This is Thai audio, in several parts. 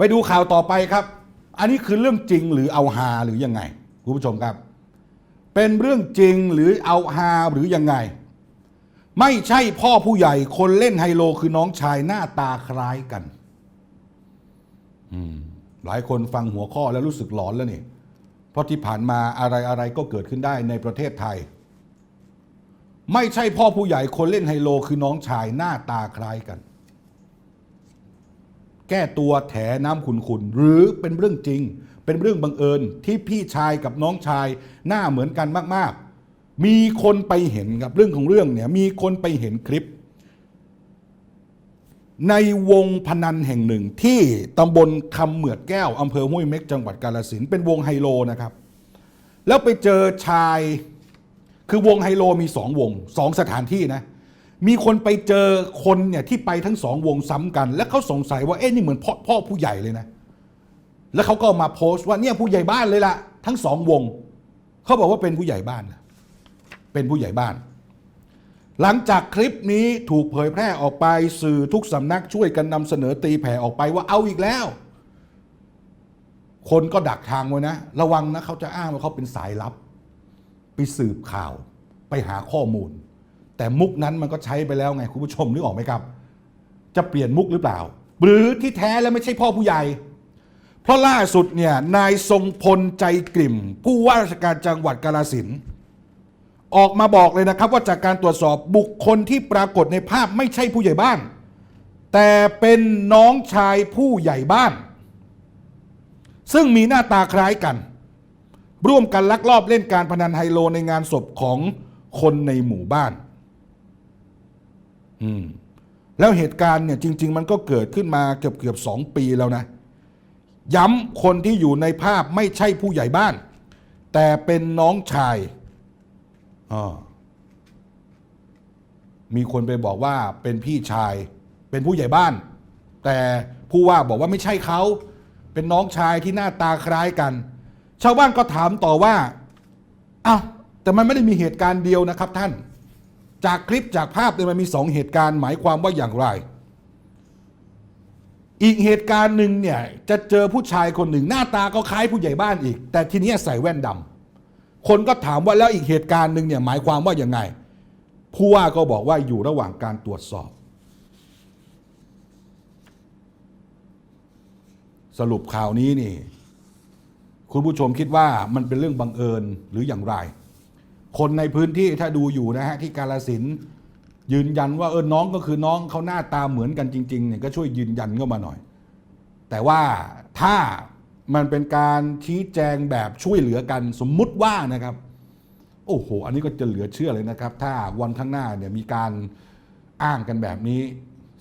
ไปดูข่าวต่อไปครับ อันนี้คือเรื่องจริงหรือเอาฮาหรือยังไงคุณผู้ชมครับ เป็นเรื่องจริงหรือเอาฮาหรือยังไง ไม่ใช่พ่อผู้ใหญ่คนเล่นไฮโลคือน้องชายหน้าตาคล้ายกันอืมหลายคนฟังหัวข้อแล้วรู้สึกหลอนแล้วนี่ เพราะที่ผ่านมาอะไรอะไรก็เกิดขึ้นได้ในประเทศไทย ไม่ใช่พ่อผู้ใหญ่คนเล่นไฮโลคือน้องชายหน้าตาคล้ายกัน แก้ตัวแถน้ำขุนขุนๆหรือเป็นเรื่องจริง เป็นเรื่องบังเอิญที่พี่ชายกับน้องชายหน้าเหมือนกันมากๆ มีคนไปเห็นครับเรื่องของเรื่องเนี่ยมีคนไปเห็นคลิป ในวงพนันแห่งหนึ่งที่ตำบลคำเหมือดแก้วอำเภอห้วยเม็กจังหวัดกาฬสินธุ์เป็นวงไฮโลนะครับ แล้วไปเจอชายคือวงไฮโลมีสองวงสองสถานที่นะ มีคนไปเจอคนเนี่ยที่ไปทั้งสองวงซ้ำกัน แล้วเขาสงสัยว่าเอ๊ะนี่เหมือนพ่อพ่อผู้ใหญ่เลยนะ แล้วเขาก็เอามาโพสต์ว่าเนี่ยผู้ใหญ่บ้านเลยละทั้งสองวงเขาบอกว่าเป็นผู้ใหญ่บ้านนะเป็นผู้ใหญ่บ้าน หลังจากคลิปนี้ถูกเผยแพร่ออกไปสื่อทุกสำนักช่วยกันนำเสนอตีแผ่ออกไปว่าเอาอีกแล้ว คนก็ดักทางไว้นะ ระวังนะเขาจะอ้างว่าเขาเป็นสายลับ ไปสืบข่าวไปหาข้อมูล แต่มุกนั้นมันก็ใช้ไปแล้วไงคุณผู้ชมนึกออกไหมครับ จะเปลี่ยนมุกหรือเปล่า หรือที่แท้แล้วไม่ใช่พ่อผู้ใหญ่ เพราะล่าสุดเนี่ยนายทรงพลใจกลิ่ม ผู้ว่าราชการจังหวัดกาฬสินออกมาบอกเลยนะครับ ว่าจากการตรวจสอบบุคคลที่ปรากฏในภาพไม่ใช่ผู้ใหญ่บ้าน แต่เป็นน้องชายผู้ใหญ่บ้าน ซึ่งมีหน้าตาคล้ายกัน ร่วมกันลักลอบเล่นการพนันไฮโลในงานศพของคนในหมู่บ้าน แล้วเหตุการณ์เนี่ยจริง ๆ มันก็เกิดขึ้นมาเกือบเกือบสองปีแล้วนะ ย้ำคนที่อยู่ในภาพไม่ใช่ผู้ใหญ่บ้าน แต่เป็นน้องชายอามีคนไปบอกว่าเป็นพี่ชาย เป็นผู้ใหญ่บ้าน แต่ผู้ว่าบอกว่าไม่ใช่เขา เป็นน้องชายที่หน้าตาคล้ายกัน ชาวบ้านก็ถามต่อว่าอ้าวแต่มันไม่ได้มีเหตุการณ์เดียวนะครับท่าน จากคลิปจากภาพเนี่ยมันมีสองเหตุการณ์หมายความว่าอย่างไร อีกเหตุการณ์หนึ่งเนี่ยจะเจอผู้ชายคนหนึ่งหน้าตาก็คล้ายผู้ใหญ่บ้านอีก แต่ทีนี้ใส่แว่นดำคนก็ถามว่าแล้วอีกเหตุการณ์หนึ่งเนี่ยหมายความว่าอย่างไง ผู้ว่าก็บอกว่าอยู่ระหว่างการตรวจสอบ สรุปข่าวนี้นี่ คุณผู้ชมคิดว่ามันเป็นเรื่องบังเอิญหรืออย่างไร คนในพื้นที่ถ้าดูอยู่นะฮะที่กาลสินยืนยันว่าเออน้องก็คือน้องเขาหน้าตาเหมือนกันจริงๆเนี่ยก็ช่วยยืนยันเข้ามาหน่อย แต่ว่าถ้ามันเป็นการชี้แจงแบบช่วยเหลือกันสมมุติว่านะครับ โอ้โห อันนี้ก็จะเหลือเชื่อเลยนะครับ ถ้าวันข้างหน้าเนี่ยมีการอ้างกันแบบนี้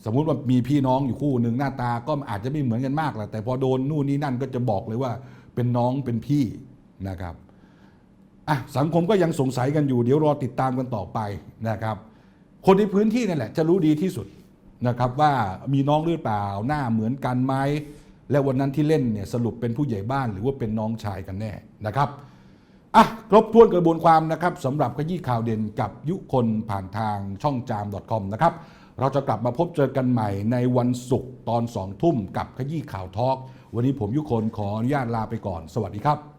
สมมุติว่ามีพี่น้องอยู่คู่หนึ่งหน้าตาก็อาจจะไม่เหมือนกันมากแหละแต่พอโดนนู่นนี่นั่นก็จะบอกเลยว่าเป็นน้องเป็นพี่นะครับ อะสังคมก็ยังสงสัยกันอยู่เดี๋ยวรอติดตามกันต่อไปนะครับ คนในพื้นที่นั่แหละจะรู้ดีที่สุดนะครับว่ามีน้องหรือเปล่าหน้าเหมือนกันไหมและวันนั้นที่เล่นเนี่ยสรุปเป็นผู้ใหญ่บ้านหรือว่าเป็นน้องชายกันแน่นะครับอะครบถ้วนกระบวนความนะครับสำหรับขยี้ข่าวเด่นกับยุคนผ่านทางช่องจาม .com นะครับเราจะกลับมาพบเจอกันใหม่ในวันศุกร์ตอนสองทุ่มกับขยี้ข่าวทอล์กวันนี้ผมยุคนขออนุญาตลาไปก่อน สวัสดีครับ